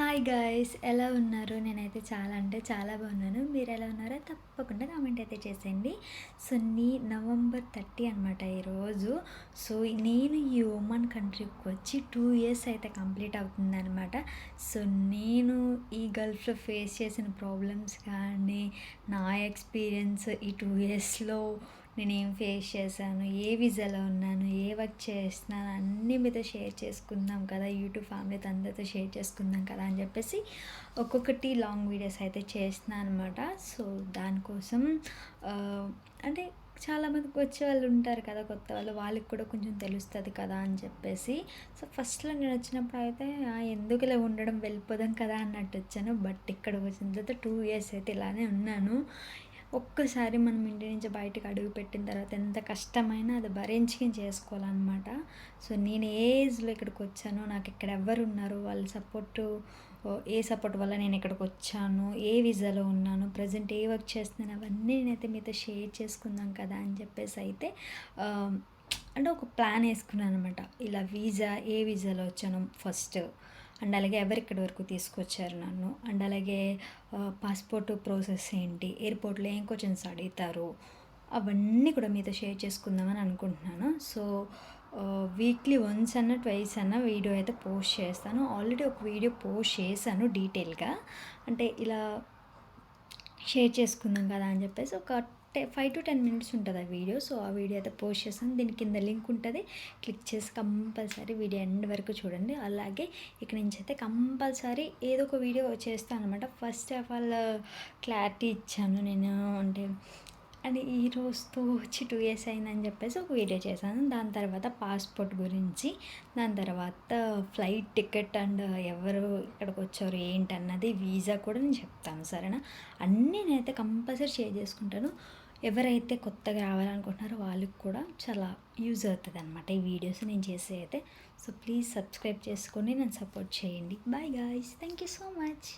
Hi guys ఎలా ఉన్నారు? నేనైతే చాలా అంటే చాలా బాగున్నాను. మీరు ఎలా ఉన్నారో తప్పకుండా కామెంట్ అయితే చేసేయండి. సో నీ నవంబర్ థర్టీ అనమాట ఈరోజు సో నేను ఈ ఓమన్ కంట్రీకి వచ్చి టూ ఇయర్స్ అయితే కంప్లీట్ అవుతుంది అనమాట సో నేను ఈ గల్ఫ్లో ఫేస్ చేసిన ప్రాబ్లమ్స్ కానీ నా ఎక్స్పీరియన్స్ ఈ టూ ఇయర్స్లో నేను ఏం ఫేస్ చేశాను ఏ విజాలో ఉన్నాను ఏ వర్క్ చేస్తున్నాను అన్నీ మీతో షేర్ చేసుకుందాం కదా యూట్యూబ్ ఫ్యామిలీతో అందరితో షేర్ చేసుకుందాం కదా అని చెప్పేసి ఒక్కొక్కటి లాంగ్ వీడియోస్ అయితే చేస్తున్నాను అనమాట సో దానికోసం అంటే చాలామందికి వచ్చే వాళ్ళు ఉంటారు కదా కొత్త వాళ్ళు వాళ్ళకి కూడా కొంచెం తెలుస్తుంది కదా అని చెప్పేసి. సో ఫస్ట్లో నేను వచ్చినప్పుడు అయితే ఎందుకులే ఉండడం వెళ్ళిపోదాం కదా అన్నట్టు వచ్చాను. బట్ ఇక్కడ వచ్చిన తర్వాత టూ ఇయర్స్ అయితే ఇలానే ఉన్నాను. ఒక్కసారి మనం ఇంటి నుంచి బయటకు అడుగు పెట్టిన తర్వాత ఎంత కష్టమైనా అది భరించి చేసుకోవాలన్నమాట. సో నేను ఏ ఏజ్లో ఇక్కడికి వచ్చానో నాకు ఇక్కడ ఎవరు ఉన్నారు వాళ్ళ సపోర్టు ఏ సపోర్ట్ వల్ల నేను ఇక్కడికి వచ్చాను ఏ వీజాలో ఉన్నాను ప్రజెంట్ ఏ వర్క్ చేస్తున్నాను అవన్నీ నేనైతే మీతో షేర్ చేసుకుందాం కదా అని చెప్పేసి అయితే అంటే ఒక ప్లాన్ వేసుకున్నాను అనమాట ఇలా వీజా ఏ వీజాలో వచ్చాను ఫస్ట్. అండ్ అలాగే ఎవరు ఇక్కడి వరకు తీసుకొచ్చారు నన్ను? అండ్ అలాగే పాస్పోర్ట్ ప్రాసెస్ ఏంటి? ఎయిర్పోర్ట్లో ఏం క్వశ్చన్స్ అడుగుతారు? అవన్నీ కూడా మీతో షేర్ చేసుకుందామని అనుకుంటున్నాను. సో వీక్లీ వన్స్ అన్న ట్వైస్ అన్న వీడియో అయితే పోస్ట్ చేస్తాను. ఆల్రెడీ ఒక వీడియో పోస్ట్ చేశాను డీటెయిల్గా అంటే ఇలా షేర్ చేసుకుందాం కదా అని చెప్పేసి ఒక టె ఫైవ్ టు టెన్ మినిట్స్ ఉంటుంది ఆ వీడియో. సో ఆ వీడియో అయితే పోస్ట్ చేస్తాను. దీని కింద లింక్ ఉంటుంది. క్లిక్ చేసి కంపల్సరీ వీడియో ఎండ్ వరకు చూడండి. అలాగే ఇక్కడ నుంచి అయితే కంపల్సరీ ఏదో ఒక వీడియో చేస్తాను అనమాట ఫస్ట్ ఆఫ్ ఆల్ క్లారిటీ ఇచ్చాను నేను. అంటే అది ఈ రోజుతో వచ్చి టూ ఇయర్స్ అయిందని చెప్పేసి ఒక వీడియో చేశాను. దాని తర్వాత పాస్పోర్ట్ గురించి దాని తర్వాత ఫ్లైట్ టికెట్ అండ్ ఎవరు ఇక్కడికి వచ్చారు ఏంటి అన్నది వీసా కూడా నేను చెప్తాను సరేనా? అన్నీ నేనైతే కంపల్సరీ షేర్ చేసుకుంటాను. ఎవరైతే కొత్తగా రావాలనుకుంటున్నారో వాళ్ళకి కూడా చాలా యూజ్ అవుతుంది అనమాట ఈ వీడియోస్ నేను చేసే అయితే. సో ప్లీజ్ సబ్స్క్రైబ్ చేసుకొని నన్ను సపోర్ట్ చేయండి. Bye guys thank you so much